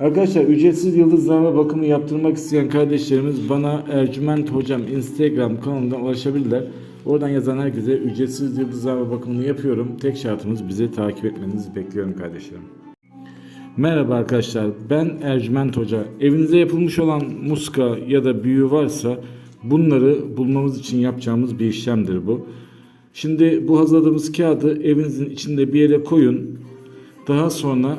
Arkadaşlar ücretsiz yıldızlama bakımı yaptırmak isteyen kardeşlerimiz bana Ercüment Hocam Instagram kanalından ulaşabilirler. Oradan yazan herkese ücretsiz yıldızlama bakımını yapıyorum. Tek şartımız bizi takip etmenizi bekliyorum kardeşlerim. Merhaba arkadaşlar ben Ercüment Hoca. Evinize yapılmış olan muska ya da büyü varsa bunları bulmamız için yapacağımız bir işlemdir bu. Şimdi bu hazırladığımız kağıdı evinizin içinde bir yere koyun. Daha sonra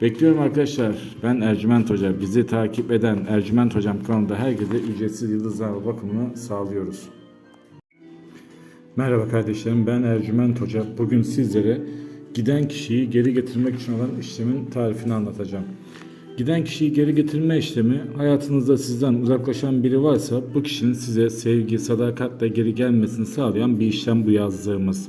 Bekliyorum arkadaşlar. Ben Ercüment Hoca. Bizi takip eden Ercüment Hocam kanalında herkese ücretsiz yıldızlama bakımını sağlıyoruz. Merhaba kardeşlerim ben Ercüment Hoca. Bugün sizlere giden kişiyi geri getirmek için olan işlemin tarifini anlatacağım. Giden kişiyi geri getirme işlemi hayatınızda sizden uzaklaşan biri varsa bu kişinin size sevgi, sadakatle geri gelmesini sağlayan bir işlem bu yazdığımız.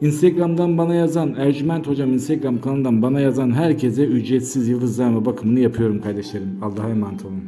Instagram'dan bana yazan Ercüment Hocam Instagram kanalından bana yazan herkese ücretsiz yıldızlama bakımını yapıyorum kardeşlerim. Allah'a emanet olun.